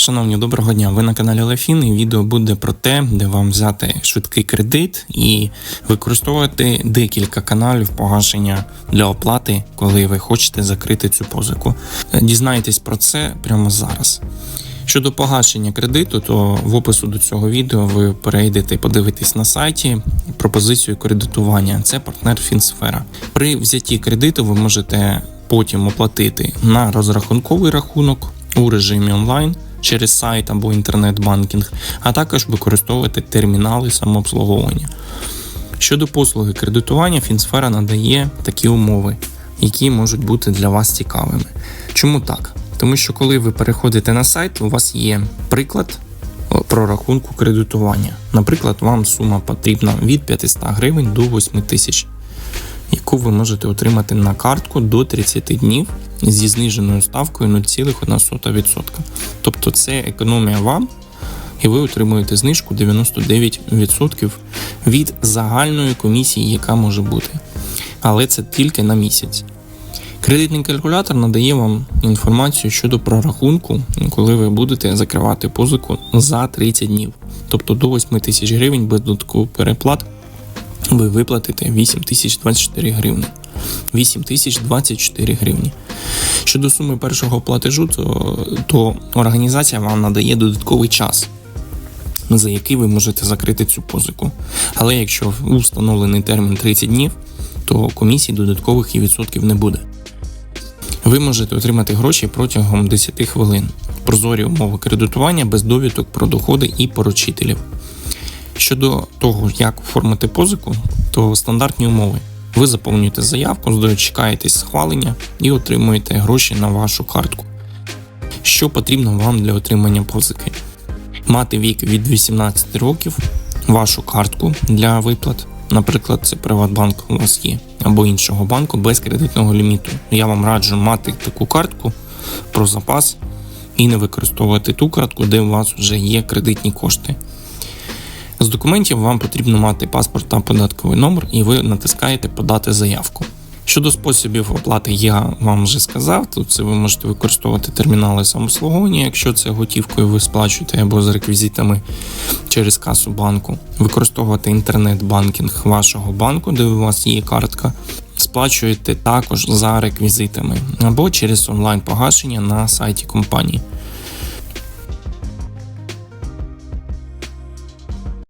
Шановні, доброго дня! Ви на каналі Лефін і відео буде про те, де вам взяти швидкий кредит і використовувати декілька каналів погашення для оплати, коли ви хочете закрити цю позику. Дізнайтесь про це прямо зараз. Щодо погашення кредиту, то в опису до цього відео ви перейдете і подивитесь на сайті пропозицію кредитування. Це партнер Фінсфера. При взятті кредиту ви можете потім оплатити на розрахунковий рахунок у режимі онлайн через сайт або інтернет-банкінг, а також використовувати термінали самообслуговування. Щодо послуги кредитування, Фінсфера надає такі умови, які можуть бути для вас цікавими. Чому так? Тому що коли ви переходите на сайт, у вас є приклад про рахунку кредитування. Наприклад, вам сума потрібна від 500 гривень до 8 тисяч, яку ви можете отримати на картку до 30 днів зі зниженою ставкою 0,1%. Тобто це економія вам, і ви отримуєте знижку 99% від загальної комісії, яка може бути. Але це тільки на місяць. Кредитний калькулятор надає вам інформацію щодо прорахунку, коли ви будете закривати позику за 30 днів. Тобто до 8 тисяч гривень без додаткових переплат ви виплатите 8024 гривні. 8024 гривні. Щодо суми першого платежу, то, то організація вам надає додатковий час, за який ви можете закрити цю позику. Але якщо установлений термін 30 днів, то комісій додаткових і відсотків не буде. Ви можете отримати гроші протягом 10 хвилин. Прозорі умови кредитування без довідок про доходи і поручителів. Щодо того, як оформити позику, то стандартні умови. Ви заповнюєте заявку, дочекаєтесь схвалення і отримуєте гроші на вашу картку. Що потрібно вам для отримання позики? Мати вік від 18 років, вашу картку для виплат. Наприклад, це Приватбанк у вас є, або іншого банку без кредитного ліміту. Я вам раджу мати таку картку про запас і не використовувати ту картку, де у вас вже є кредитні кошти. З документів вам потрібно мати паспорт та податковий номер, і ви натискаєте Подати заявку. Щодо способів оплати, я вам вже сказав. Тут це ви можете використовувати термінали самослуговування, якщо це готівкою ви сплачуєте або з реквізитами через касу банку, використовувати інтернет-банкінг вашого банку, де у вас є картка. Сплачуєте також за реквізитами або через онлайн погашення на сайті компанії.